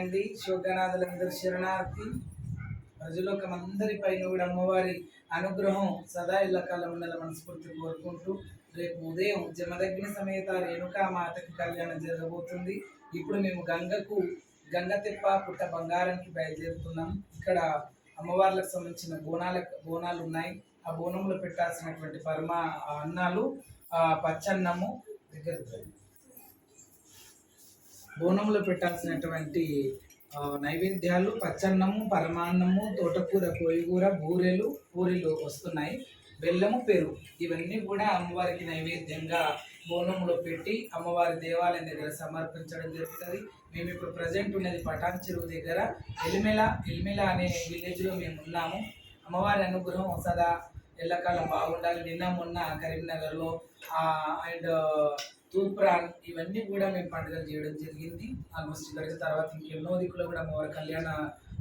చేయండి. శోకనాథులందరి శరణార్థి. ప్రజలోకం కూడా అమ్మవారి అనుగ్రహం సదా ఇళ్ళకాలం ఉండాలి మనస్ఫూర్తి కోరుకుంటూ రేపు ఉదయం జమదగ్ని సమేత రేణుకా మాతకి కళ్యాణం జరగబోతుంది. ఇప్పుడు మేము గంగకు గంగ తెప్ప పుట్ట బంగారానికి బయలుదేరుతున్నాం. ఇక్కడ అమ్మవార్లకు సంబంధించిన బోనాల బోనాలు ఉన్నాయి. ఆ బోనంలో పెట్టాల్సినటువంటి పరమ అన్నాలు పచ్చన్నము దగ్గర బోనంలో పెట్టాల్సినటువంటి నైవేద్యాలు పచ్చన్నము పరమాన్నము తోటకూర కోయిగూర బూరెలు పూరెలు వస్తున్నాయి. బెల్లము పెరుగు ఇవన్నీ కూడా అమ్మవారికి నైవేద్యంగా బోనంలో పెట్టి అమ్మవారి దేవాలయం దగ్గర సమర్పించడం జరుగుతుంది. మేము ఇప్పుడు ప్రజెంట్ ఉన్నది పటాన్ చెరువు దగ్గర ఎలిమెల ఎలిమెల అనే విలేజ్లో మేము ఉన్నాము. అమ్మవారి అనుగ్రహం సదా ఎల్లకాలం బాగుండాలి. నిన్న మొన్న కరీంనగర్లో అండ్ తూప్రాన్ ఇవన్నీ కూడా మేము పండుగలు చేయడం జరిగింది. ఆల్మోస్ట్ ఇక్కడికి తర్వాత ఇంకెన్నో దిక్కులో కూడా అమ్మవారి కళ్యాణ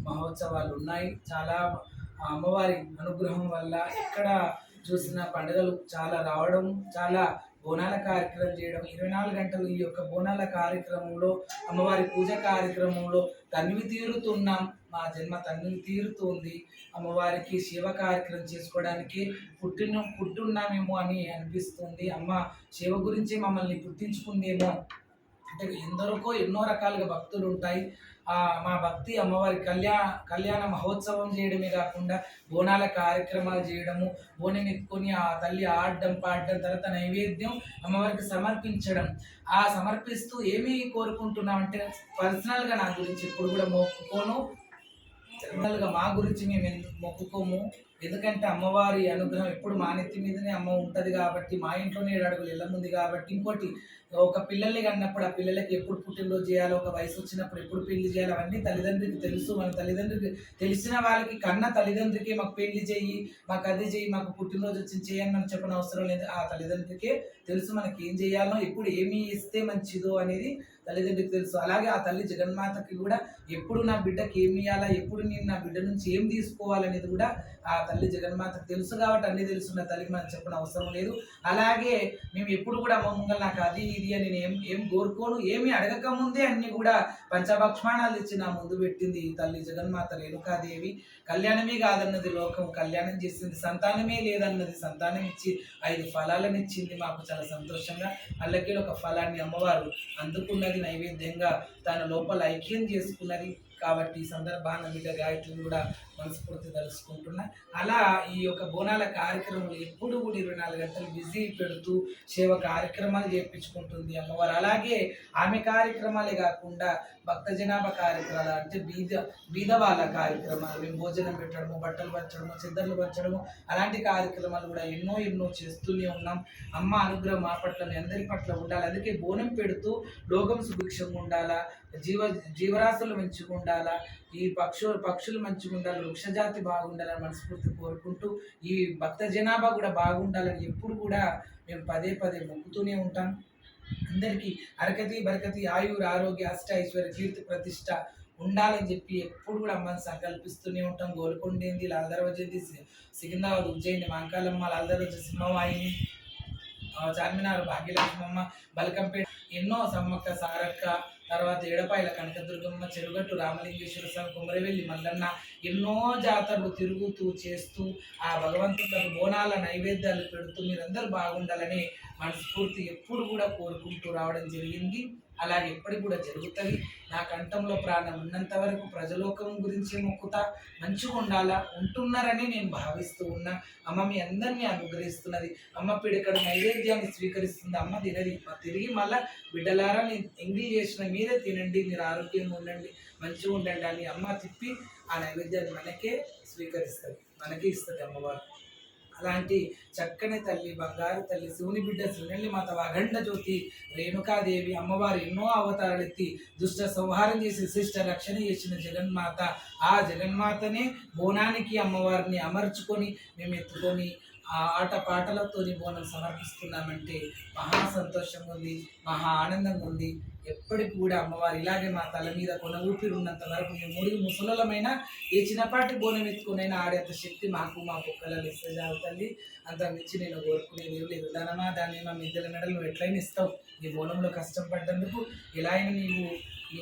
మహోత్సవాలు ఉన్నాయి. చాలా అమ్మవారి అనుగ్రహం వల్ల ఎక్కడ చూసిన పండుగలు చాలా రావడం చాలా బోనాల కార్యక్రమం చేయడం ఇరవై నాలుగు గంటలు ఈ యొక్క బోనాల కార్యక్రమంలో అమ్మవారి పూజ కార్యక్రమంలో తనివి తీరుతున్నాం. మా జన్మ తనివి తీరుతోంది. అమ్మవారికి శివ కార్యక్రమం చేసుకోవడానికి పుట్టిన పుట్టున్నామేమో అని అనిపిస్తుంది. అమ్మ శివ గురించి మమ్మల్ని పుట్టించుకుందేమో అంటే ఎందరికో ఎన్నో రకాలుగా భక్తులు ఉంటాయి. మా భక్తి అమ్మవారి కళ్యాణ కళ్యాణ మహోత్సవం చేయడమే కాకుండా బోనాల కార్యక్రమాలు చేయడము బోనం ఎత్తుకొని ఆ తల్లి ఆడడం పాడడం తర్వాత నైవేద్యం అమ్మవారికి సమర్పించడం. ఆ సమర్పిస్తూ ఏమి కోరుకుంటున్నామంటే పర్సనల్గా నా గురించి ఇప్పుడు కూడా మొక్కుకోను. మా గురించి మేము ఎందుకు మొక్కుకోము. ఎందుకంటే అమ్మవారి అనుగ్రహం ఎప్పుడు మా నెత్తి మీదనే అమ్మ ఉంటుంది కాబట్టి మా ఇంట్లోనే ఏడు అడుగులు ఇళ్ళ ఉంది కాబట్టి ఇంకోటి ఒక పిల్లల్ని కన్నప్పుడు ఆ పిల్లలకి ఎప్పుడు పుట్టినరోజు చేయాలో ఒక వయసు వచ్చినప్పుడు ఎప్పుడు పెళ్ళి చేయాలి అవన్నీ తల్లిదండ్రికి తెలుసు. మన తల్లిదండ్రికి తెలిసిన వాళ్ళకి కన్న తల్లిదండ్రికి మాకు పెళ్ళి చేయి మాకు అది చెయ్యి మాకు పుట్టినరోజు వచ్చి చేయని మనం చెప్పిన అవసరం లేదు. ఆ తల్లిదండ్రికే తెలుసు మనకి ఏం చేయాలో ఎప్పుడు ఏమి ఇస్తే మంచిదో అనేది తల్లిదండ్రికి తెలుసు. అలాగే ఆ తల్లి జగన్మాతకి కూడా ఎప్పుడు నా బిడ్డకి ఏమి ఇవ్వాలా ఎప్పుడు నేను నా బిడ్డ నుంచి ఏం తీసుకోవాలనేది కూడా ఆ తల్లి జగన్మాతకు తెలుసు కాబట్టి అన్ని తెలుసున్న తల్లికి మనం చెప్పిన అవసరం లేదు. అలాగే మేము ఎప్పుడు కూడా అమ్మ ముంగల్ నాకు అది ఇది అని నేను ఏం కోరుకోను ఏమి అడగక ముందే అన్ని కూడా పంచభక్షమాణాలు ఇచ్చి నా ముందు పెట్టింది తల్లి జగన్మాత రేణుకాదేవి. కళ్యాణమే కాదన్నది లోకం కళ్యాణం చేసింది సంతానమే లేదన్నది సంతానం ఇచ్చి ఐదు ఫలాలను ఇచ్చింది మాకు చాలా సంతోషంగా. అల్లకి ఒక ఫలాన్ని అమ్మవారు అందుకున్నది నైవేద్యంగా తన లోపల ఐక్యం చేసుకున్నది. కాబట్టి ఈ సందర్భాన్ని బిడ్డ గాయత్రిని కూడా మనస్ఫూర్తి తలుసుకుంటున్నా. అలా ఈ యొక్క బోనాల కార్యక్రమంలో ఎప్పుడు కూడా ఇరవై నాలుగు గంటలు బిజీ పెడుతూ సేవ కార్యక్రమాలు చేపించుకుంటుంది అమ్మవారు. అలాగే ఆమె కార్యక్రమాలే కాకుండా భక్త జనాభా కార్యక్రమాలు అంటే బీద బీద వాళ్ళ కార్యక్రమాలు. మేము భోజనం పెట్టడము బట్టలు పంచడము చెద్దర్లు పంచడము అలాంటి కార్యక్రమాలు కూడా ఎన్నో ఎన్నో చేస్తూనే ఉన్నాం. అమ్మ అనుగ్రహం మా పట్ల మీ అందరి పట్ల ఉండాలి. అందుకే బోనం పెడుతూ లోకం సుభిక్షంగా ఉండాలా జీవ జీవరాశులు మంచిగా ఉండాలా ఈ పక్షు పక్షులు మంచిగా ఉండాలి వృక్షజాతి బాగుండాలని మనస్ఫూర్తి కోరుకుంటూ ఈ భక్త జనాభా కూడా బాగుండాలని ఎప్పుడు కూడా మేము పదే పదే మొక్కుతూనే ఉంటాం. అందరికీ అరకతి బరకతి ఆయుర ఆరోగ్య అష్ట ఐశ్వర్య కీర్తి ప్రతిష్ట ఉండాలని చెప్పి ఎప్పుడు కూడా అమ్మని సంకల్పిస్తూనే ఉంటాం. గోల్కొండేంది లాల్దర్వజేంది సికింద్రాబాద్ ఉజ్జయిని మాంకాలమ్మ లాల్దర్వజ సింహవాయిని చార్మినార్ భాగ్యలక్ష్మమ్మ బలకంపేట ఎన్నో సమ్మక్క సారక్క తర్వాత ఏడపాయల కనకదుర్గమ్మ చెరుగట్టు రామలింగేశ్వర స్వామి కుమరవెల్లి మల్లన్న ఎన్నో జాతరలు తిరుగుతూ చేస్తూ ఆ భగవంతులకు బోనాల నైవేద్యాలు పెడుతూ మీరందరూ బాగుండాలని మనస్ఫూర్తి ఎప్పుడు కూడా కోరుకుంటూ రావడం జరిగింది. అలాగే ఎప్పటికి కూడా జరుగుతుంది. నా కంఠంలో ప్రాణం ఉన్నంత వరకు ప్రజలోకం గురించి మొక్కుతా మంచిగా ఉండాలా ఉంటున్నారని నేను భావిస్తూ ఉన్నా. అమ్మ మీ అందరినీ అనుగ్రహిస్తున్నది. అమ్మ పిడికడ నైవేద్యాన్ని స్వీకరిస్తుంది. అమ్మ తినది. తిరిగి మళ్ళా బిడ్డలారా నేను ఎంగిల్ చేసిన మీరే తినండి. మీరు ఆరోగ్యంగా ఉండండి. మంచిగా ఉండండి అని అమ్మ తిప్పి ఆ నైవేద్యాన్ని మనకే స్వీకరిస్తుంది. మనకే ఇస్తుంది అమ్మవారు. అలాంటి చక్కని తల్లి బంగారు తల్లి శివుని బిడ్డ శివుని మాత అఖండ జ్యోతి రేణుకాదేవి అమ్మవారు ఎన్నో అవతారాలు ఎత్తి దుష్ట సంహారం చేసి శిష్ట రక్షణ చేసిన జగన్మాత. ఆ జగన్మాతనే బోనానికి అమ్మవారిని అమర్చుకొని మేము ఎత్తుకొని ఆ ఆట పాటలతో బోనం సమర్పిస్తున్నామంటే మహా సంతోషంగా ఉంది మహా ఆనందంగా ఉంది ఎప్పటికి కూడా అమ్మవారు ఇలాగే మా తల మీద కొన ఊపిరి ఉన్నంత వరకు మేము ముడి ముసలమైనా ఏ చిన్నపాటి బోనం ఎత్తుకునైనా ఆడేంత శక్తి మాకు మా కుక్కల ఇస్తే తల్లి. అంత మించి నేను కోరుకునేది ఏం లేదు. ధనమా దాన్ని మా మిద్దెల మెడలు నువ్వు ఎట్లయినా ఇస్తావు. నీ బోనంలో కష్టం పడ్డందుకు ఇలా అయినా నీవు నీ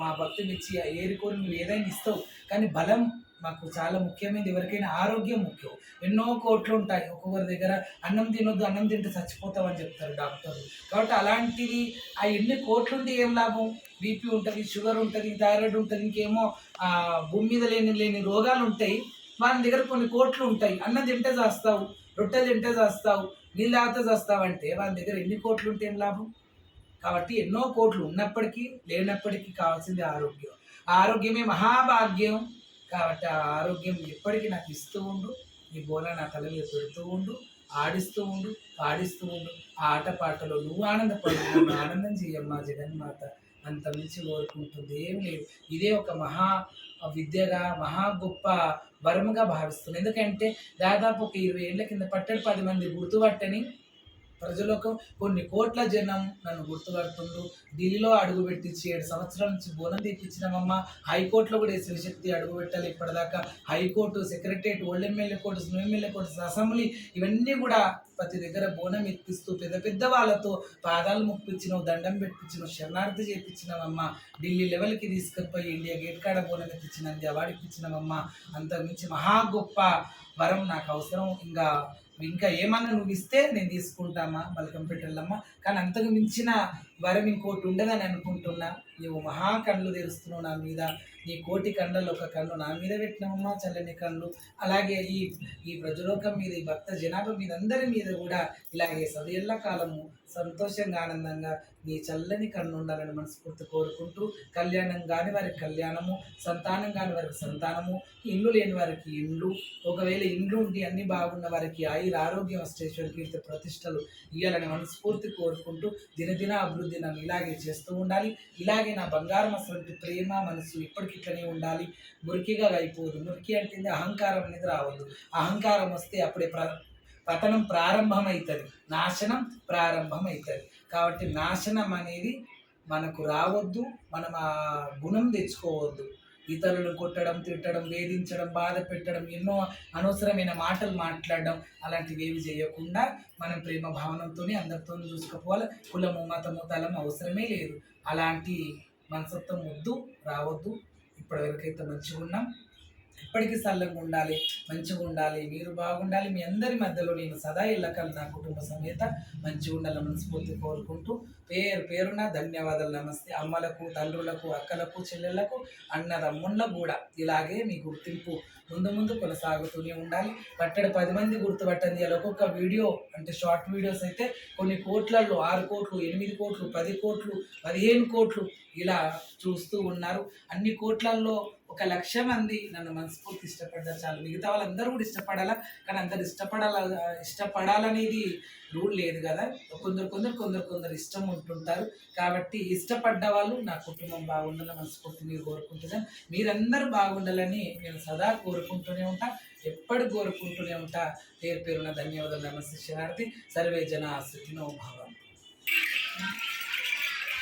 మా భక్తిని ఇచ్చి ఏరుకోరి నువ్వు ఏదైనా ఇస్తావు. కానీ బలం మాకు చాలా ముఖ్యమైనది ఎవరికైనా ఆరోగ్యం ముఖ్యం. ఎన్నో కోట్లు ఉంటాయి. ఒక్కొక్కరి దగ్గర అన్నం తినొద్దు అన్నం తింటే చచ్చిపోతామని చెప్తారు డాక్టర్లు. కాబట్టి అలాంటిది ఆ ఎన్ని కోట్లు ఉంటే ఏం లాభం? బీపీ ఉంటుంది షుగర్ ఉంటుంది థైరాయిడ్ ఉంటుంది ఇంకేమో భూమి మీద లేని లేని రోగాలు ఉంటాయి. మన దగ్గర కొన్ని కోట్లు ఉంటాయి. అన్నం తింటే చేస్తావు రొట్టెలు తింటే చేస్తావు నీళ్ళు తాగితే చేస్తావు అంటే వాళ్ళ దగ్గర ఎన్ని కోట్లు ఉంటే ఏం లాభం? కాబట్టి ఎన్నో కోట్లు ఉన్నప్పటికీ లేనప్పటికీ కావాల్సింది ఆరోగ్యం. ఆరోగ్యమే మహాభాగ్యం. కాబట్టి ఆ ఆరోగ్యం ఎప్పటికీ నాకు ఇస్తూ ఉండు. నీ బోల నా తల మీద పెడుతూ ఉండు ఆడిస్తూ ఉండు పాడిస్తూ ఉండు. ఆ ఆటపాటలో నువ్వు ఆనందపడు నన్ను ఆనందం చేయమ్మా జగన్మాత. అంత మించి కోరుకుంటుంది ఏం లేదు. ఇదే ఒక మహా విద్యగా మహా గొప్ప వరముగా భావిస్తుంది ఎందుకంటే దాదాపు ఒక ఇరవై ఏళ్ళ కింద పట్టడి పది మంది గుర్తుపట్టని ప్రజలకు కొన్ని కోట్ల జనం నన్ను గుర్తుపడుతుండ్రు. ఢిల్లీలో అడుగు పెట్టించి ఏడు సంవత్సరాల నుంచి బోనం తీపించినామమ్మ హైకోర్టులో కూడా ఈ శివశక్తి అడుగు పెట్టాలి ఇప్పటిదాకా. High court secretariat old MLA court snow MLA court assembly ఇవన్నీ కూడా ప్రతి దగ్గర బోనం ఎత్తిస్తూ పెద్ద పెద్ద వాళ్ళతో పాదాలు ముప్పించినావు దండం పెట్టించినావు శరణార్థి చేయించినవమ్మ ఢిల్లీ లెవెల్కి తీసుకుపోయి ఇండియా గేట్ కాడ బోనం ఎత్తించిన అవార్డు ఇప్పించినవమ్మ. అంత మహా గొప్ప వరం నాకు అవసరం. ఇంకా ఇంకా ఏమన్నా నువ్వు ఇస్తే నేను తీసుకుంటామా బలకం కానీ అంతకు మించిన వరం ఇంకోటి ఉండదని అనుకుంటున్నా. నువ్వు మహా కళ్ళు తెరుస్తున్నావు నా మీద. నీ కోటి కండలు ఒక కన్ను నా మీద పెట్టినమ్మా చల్లని కళ్ళు అలాగే ఈ ఈ ప్రజలోకం మీద ఈ భక్త జనాభా మీద అందరి మీద కూడా ఇలాగే సదయల్ల కాలము సంతోషంగా ఆనందంగా నీ చల్లని కన్ను ఉండాలని మనస్ఫూర్తి కోరుకుంటూ కళ్యాణం కాని వారికి కళ్యాణము సంతానం కాని వారికి సంతానము ఇండ్లు లేని వారికి ఇండ్లు ఒకవేళ ఇండ్లు ఉండి అన్ని బాగున్న వారికి ఆయుర ఆరోగ్యం అష్టేశ్వర కీర్తి ప్రతిష్టలు ఇవ్వాలని మనస్ఫూర్తి కోరుకుంటూ దినదిన అభివృద్ధి నన్ను ఇలాగే చేస్తూ ఉండాలి. ఇలాగే నా బంగారం అసలు ప్రేమ మనసు ఇప్పటికిట్లనే ఉండాలి. మురికిగా అయిపోదు. మురికి అంటే అహంకారం అనేది రావద్దు. అహంకారం వస్తే అప్పుడే ప్ర పతనం ప్రారంభమవుతుంది. నాశనం ప్రారంభమవుతుంది. కాబట్టి నాశనం అనేది మనకు రావద్దు మనం ఆ గుణం తెచ్చుకోవద్దు. ఇతరులను కొట్టడం తిట్టడం వేధించడం బాధ పెట్టడం ఎన్నో అనవసరమైన మాటలు మాట్లాడడం అలాంటివి ఏవి చేయకుండా మనం ప్రేమ భావనంతోనే అందరితో చూసుకుపోవాలి కులము మతము తలము అవసరమే లేదు. అలాంటి మనసత్వం వద్దు రావద్దు. ఇప్పటివరకైతే మంచిగా ఉన్నాం. ఇప్పటికీ చల్లగా ఉండాలి మంచిగా ఉండాలి మీరు బాగుండాలి. మీ అందరి మధ్యలో నేను సదా ఇళ్ళకల్ నా కుటుంబ సమేత మంచిగా ఉండాలని మనస్ఫూర్తి కోరుకుంటూ పేరు పేరున ధన్యవాదాలు. నమస్తే. అమ్మలకు తండ్రులకు అక్కలకు చెల్లెళ్ళకు అన్నదమ్ముళ్ళ కూడా ఇలాగే మీ గుర్తింపు ముందు ముందు కొనసాగుతూనే ఉండాలి. పట్టడ పది మంది గుర్తుపట్టండి అలా ఒక్కొక్క వీడియో అంటే షార్ట్ వీడియోస్ అయితే కొన్ని కోట్లలో ఆరు కోట్లు ఎనిమిది కోట్లు పది కోట్లు పదిహేను కోట్లు ఇలా చూస్తూ ఉన్నారు. అన్ని కోట్లల్లో ఒక లక్ష మంది నన్ను మనస్ఫూర్తి ఇష్టపడ్డారు చాలు. మిగతా వాళ్ళందరూ కూడా ఇష్టపడాలా? కానీ అందరు ఇష్టపడాల ఇష్టపడాలనేది రూల్ లేదు కదా. కొందరు కొందరు కొందరు కొందరు ఇష్టం ఉంటుంటారు. కాబట్టి ఇష్టపడ్డ వాళ్ళు నా కుటుంబం బాగుండాలని మనస్ఫూర్తి మీరు కోరుకుంటున్నాను. మీరందరూ బాగుండాలని నేను సదా కోరుకుంటూనే ఉంటా. ఎప్పటి కోరుకుంటూనే ఉంటా. పేరు పేరున ధన్యవాదాలు. నమస్తే శరణార్థి సర్వే జన సుఖినో భావం